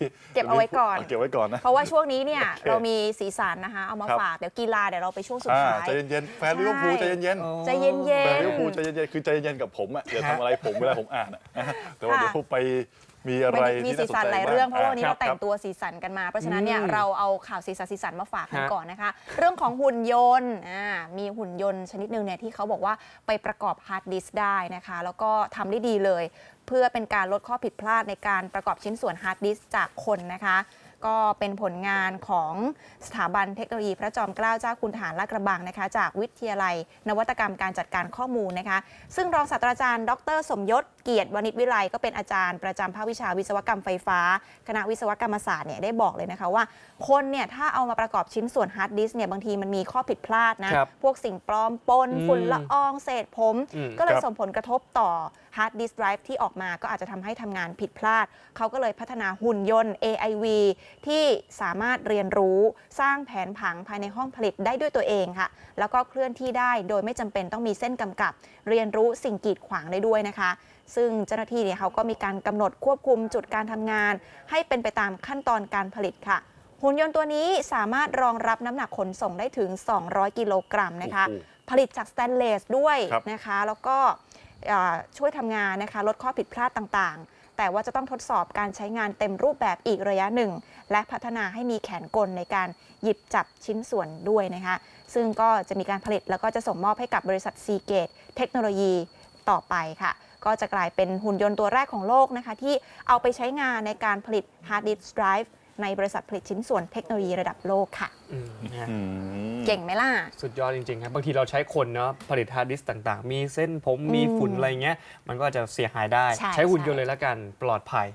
ที่เก็บเอาไว้ก่อน เก็บไว้ก่อนนะ เพราะว่าช่วงนี้เนี่ยโอเคเรามีสีสันนะคะ เอามาครับฝาก เดี๋ยวกีฬาเดี๋ยวเราไปช่วงสุดอ่าท้ายใจเย็นๆแฟนลิเวอร์พูลใจเย็นๆใจเย็นแฟนลิเวอร์พูลๆใจเย็นๆคือใจเย็นๆกับผมอะอย่าฮะทำอะไรผมเวลาผมอ่านอะแต่ว่าค่ะเดี๋ยวไป มีอะไรมันมีที่สีน่าสนสันใจหลายเรื่องเพราะว่าวันนี้คเราบแต่คงบตัวสีสันกันมา เพราะฉะนั้นเนี่ยอืมเราเอาข่าวสีสันสีสันมาฝากกันฮะก่อนนะคะ เรื่องของหุ่นยนต์อ่ามีหุ่นยนต์ชนิดหนึ่งเนี่ยที่เขาบอกว่าไปประกอบฮาร์ดดิสก์ได้นะคะ แล้วก็ทำได้ดีเลย เพื่อเป็นการลดข้อผิดพลาดในการประกอบชิ้นส่วนฮาร์ดดิสก์จากคนนะคะ ก็เป็นผลงานของสถาบันเทคโนโลยีพระจอมเกล้าเจ้าคุณทหารลาดกระบังนะคะ จากวิทยาลัย นวัตกรรมการจัดการข้อมูลนะคะ ซึ่งรองศาสตราจารย์ ดร สมยศเกียรติวณิชวิไลก็เป็นอาจารย์ประจำภาควิชาวิศวกรรมไฟฟ้า คณะวิศวกรรมศาสตร์เนี่ยได้บอกเลยนะคะว่า คนเนี่ยถ้าเอามาประกอบชิ้นส่วนฮาร์ดดิสก์เนี่ยบางทีมันมีข้อผิดพลาดนะครับพวกสิ่งปลอมปนอืมฝุ่นละอองเศษผมอืมก็เลยครับส่งผลกระทบต่อฮาร์ดดิสก์ไดรฟ์ที่ออกมาก็อาจจะทำให้ทำงานผิดพลาดเขาก็เลยพัฒนาหุ่นยนต์ AIV ที่สามารถเรียนรู้สร้างแผนผังภายในห้องผลิตได้ด้วยตัวเองค่ะ แล้วก็เคลื่อนที่ได้โดยไม่จำเป็นต้องมีเส้นกำกับ เรียนรู้สิ่งกีดขวางได้ด้วยนะคะ ซึ่งเจ้าหน้าที่เนี่ยเขาก็มีการกำหนดควบคุมจุดการทำงาน ให้เป็นไปตามขั้นตอนการผลิตค่ะหุ่นยนต์ตัวนี้สามารถรองรับน้ำหนักขนส่งได้ถึง 200 กิโลกรัมนะคะโอ้โหผลิตจากสแตนเลสด้วยครับนะคะ แล้วก็เอ่อช่วยทำงานนะคะ ลดข้อผิดพลาดต่างๆ แต่ว่าจะต้องทดสอบการใช้งานเต็มรูปแบบอีกระยะหนึ่ง และพัฒนาให้มีแขนกลในการหยิบจับชิ้นส่วนด้วยนะคะ ซึ่งก็จะมีการผลิตแล้วก็จะส่งมอบให้กับบริษัทซีเกตเทคโนโลยีต่อไปค่ะ ก็จะกลายเป็นหุ่นยนต์ตัวแรกของโลกนะคะ ที่เอาไปใช้งานในการผลิตฮาร์ดดิสก์ไดรฟ์ ในบริษัทผลิตชิ้นส่วนเทคโนโลยีระดับโลกค่ะ อืมนะฮะอืมเก่งไหมล่ะ สุดยอดจริงๆครับบางทีเราใช้คนเนาะผลิตฮาร์ดดิสก์ต่างๆ มีเส้นผมมีฝุ่นอะไรเงี้ย มันก็อาจจะเสียหายได้ ใช่หุ่นยนใช่ต์เลยละกันปลอดภัย